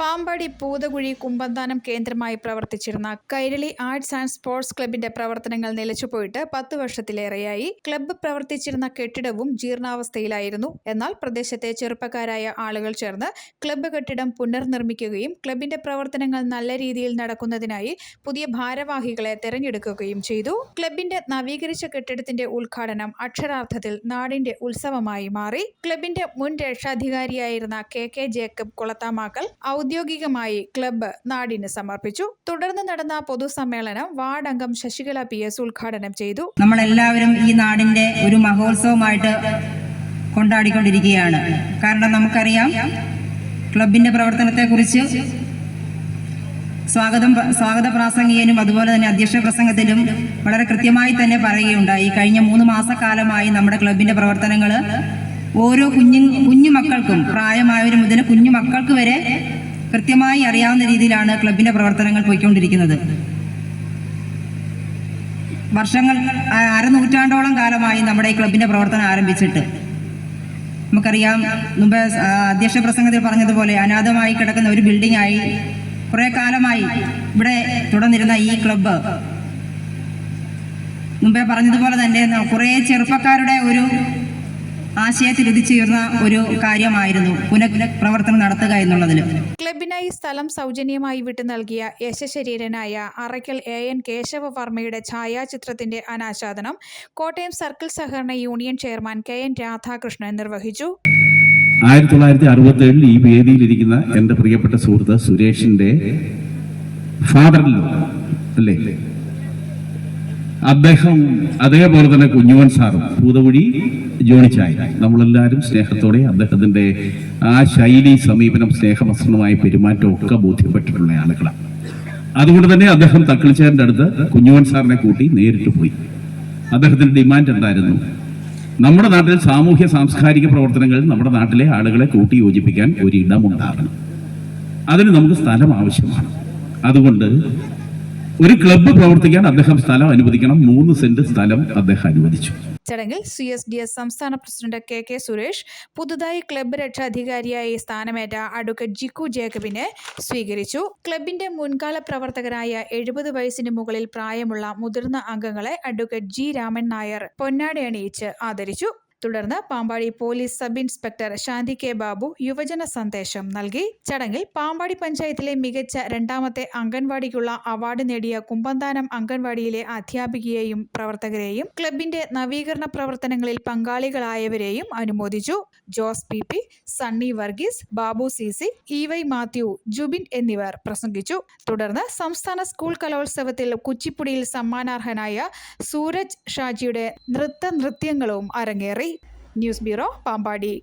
പാമ്പാടി പൂതകുഴി കുമ്പന്താനം കേന്ദ്രമായി പ്രവർത്തിച്ചിരുന്ന Kairali arts and sports ക്ലബിന്റെ പ്രവർത്തനങ്ങൾ നിലച്ചുപോയിട്ട് പത്ത് വർഷത്തിലേറെയായി. ക്ലബ്ബ് പ്രവർത്തിച്ചിരുന്ന കെട്ടിടവും ജീർണാവസ്ഥയിലായിരുന്നു. എന്നാൽ പ്രദേശത്തെ ചെറുപ്പക്കാരായ ആളുകൾ ചേർന്ന് ക്ലബ്ബ് കെട്ടിടം പുനർനിർമ്മിക്കുകയും ക്ലബിന്റെ പ്രവർത്തനങ്ങൾ നല്ല രീതിയിൽ നടക്കുന്നതിനായി പുതിയ ഭാരവാഹികളെ തെരഞ്ഞെടുക്കുകയും ചെയ്തു. ക്ലബിന്റെ നവീകരിച്ച കെട്ടിടത്തിന്റെ ഉദ്ഘാടനം അക്ഷരാർത്ഥത്തിൽ നാടിന്റെ ഉത്സവമായി മാറി. ക്ലബിന്റെ മുൻ രക്ഷാധികാരിയായിരുന്ന കെ കെ ജേക്കബ് കുളത്താമാക്കൽ ഔദ്യോഗികമായി ക്ലബ്ബ് നാടിന് സമർപ്പിച്ചു. തുടർന്ന് നടന്ന പൊതുസമ്മേളനം വാർഡ് അംഗം ശശികല പി എസ് ഉദ്ഘാടനം ചെയ്തു. നമ്മളെല്ലാവരും ഈ നാടിന്റെ ഒരു മഹോത്സവമായിട്ട് കൊണ്ടാടിക്കൊണ്ടിരിക്കുകയാണ്. കാരണം നമുക്കറിയാം ക്ലബിന്റെ പ്രവർത്തനത്തെ കുറിച്ച് സ്വാഗതം സ്വാഗത പ്രാസംഗികനും അതുപോലെ തന്നെ അധ്യക്ഷ പ്രസംഗത്തിലും വളരെ കൃത്യമായി തന്നെ പറയുകയുണ്ടായി. കഴിഞ്ഞ മൂന്ന് മാസക്കാലമായി നമ്മുടെ ക്ലബിന്റെ പ്രവർത്തനങ്ങൾ ഓരോ കുഞ്ഞു കുഞ്ഞു മക്കൾക്കും പ്രായമായവർ മുതൽ കുഞ്ഞു മക്കൾക്ക് വരെ കൃത്യമായി അറിയാവുന്ന രീതിയിലാണ് ക്ലബിന്റെ പ്രവർത്തനങ്ങൾ പോയിക്കൊണ്ടിരിക്കുന്നത്. വർഷങ്ങൾ അരനൂറ്റാണ്ടോളം കാലമായി നമ്മുടെ ഈ ക്ലബിന്റെ പ്രവർത്തനം ആരംഭിച്ചിട്ട്. നമുക്കറിയാം മുമ്പ് അധ്യക്ഷ പ്രസംഗത്തിൽ പറഞ്ഞതുപോലെ അനാഥമായി കിടക്കുന്ന ഒരു ബിൽഡിംഗ് ആയി കുറെ കാലമായി ഇവിടെ തുടർന്നിരുന്ന ഈ ക്ലബ്ബ്. മുമ്പേ പറഞ്ഞതുപോലെ തന്നെ കുറേ ചെറുപ്പക്കാരുടെ ഒരു ആശയത്തിൽ ചെയ്യുന്ന ഒരു കാര്യമായിരുന്നു പുനഃപ്രവർത്തനം നടത്തുക എന്നുള്ളതിൽ ക്ലബിനായി സ്ഥലം സൗജന്യമായി വിട്ടു നൽകിയ യശശരീരനായ അറയ്ക്കൽ എ എൻ കേശവവർമ്മയുടെ ഛായാചിത്രത്തിന്റെ അനാച്ഛാദനം കോട്ടയം സർക്കിൾ സഹകരണ union chairman K N Radhakrishnan നിർവഹിച്ചു. ആയിരത്തി തൊള്ളായിരത്തി അറുപത്തി ഏഴിൽ ഈ വേദിയിലിരിക്കുന്ന എന്റെ പ്രിയപ്പെട്ട സുഹൃത്ത് സുരേഷിന്റെ ഫാദറിലോ അല്ലേ? അദ്ദേഹം അതേപോലെ തന്നെ കുഞ്ഞുവൻ സാറും പൂതകുഴി ജോണിച്ചായ. നമ്മളെല്ലാവരും സ്നേഹത്തോടെ അദ്ദേഹത്തിന്റെ ആ ശൈലി സമീപനം സ്നേഹവസ്ത്രമായ പെരുമാറ്റം ഒക്കെ ബോധ്യപ്പെട്ടിട്ടുള്ള ആളുകളാണ്. അതുകൊണ്ട് തന്നെ അദ്ദേഹം തക്കിളിച്ചാറിന്റെ അടുത്ത് കുഞ്ഞുവൻ സാറിനെ കൂട്ടി നേരിട്ട് പോയി. അദ്ദേഹത്തിന്റെ ഡിമാൻഡ് എന്തായിരുന്നു? നമ്മുടെ നാട്ടിൽ സാമൂഹ്യ സാംസ്കാരിക പ്രവർത്തനങ്ങൾ നമ്മുടെ നാട്ടിലെ ആളുകളെ കൂട്ടി യോജിപ്പിക്കാൻ ഒരു ഇടമുണ്ടാകണം അതിന് നമുക്ക് സ്ഥലം ആവശ്യമാണ്. അതുകൊണ്ട് ഒരു ക്ലബ്ബ് പ്രവർത്തിക്കാൻ അദ്ദേഹം സ്ഥലം അനുവദിക്കണം. മൂന്ന് സെന്റ് സ്ഥലം അദ്ദേഹം അനുവദിച്ചു. ചടങ്ങിൽ സി എസ് ഡി എസ് സംസ്ഥാന പ്രസിഡന്റ് കെ കെ സുരേഷ് പുതുതായി ക്ലബ്ബ് രക്ഷാധികാരിയായി സ്ഥാനമേറ്റ അഡ്വക്കേറ്റ് ജിക്കു ജേക്കബിനെ സ്വീകരിച്ചു. ക്ലബിന്റെ മുൻകാല പ്രവർത്തകരായ എഴുപത് വയസ്സിന് മുകളിൽ പ്രായമുള്ള മുതിർന്ന അംഗങ്ങളെ അഡ്വക്കേറ്റ് ജി രാമൻ നായർ പൊന്നാടി അണിയിച്ച് ആദരിച്ചു. തുടർന്ന് Pampady police sub inspector Shanthi K Babu യുവജന സന്ദേശം നൽകി. ചടങ്ങിൽ പാമ്പാടി പഞ്ചായത്തിലെ മികച്ച രണ്ടാമത്തെ അംഗൻവാടിക്കുള്ള അവാർഡ് നേടിയ കുമ്പന്താനം അംഗൻവാടിയിലെ അധ്യാപികയെയും പ്രവർത്തകരെയും ക്ലബിന്റെ നവീകരണ പ്രവർത്തനങ്ങളിൽ പങ്കാളികളായവരെയും അനുമോദിച്ചു. Jose P P Sunny Varghese Babu C C E Y Mathew Jubin എന്നിവർ പ്രസംഗിച്ചു. തുടർന്ന് സംസ്ഥാന സ്കൂൾ കലോത്സവത്തിൽ കുച്ചിപ്പുടിയിൽ സമ്മാനാർഹനായ സൂരജ് ഷാജിയുടെ നൃത്ത നൃത്യങ്ങളും അരങ്ങേറി. News bureau Pampady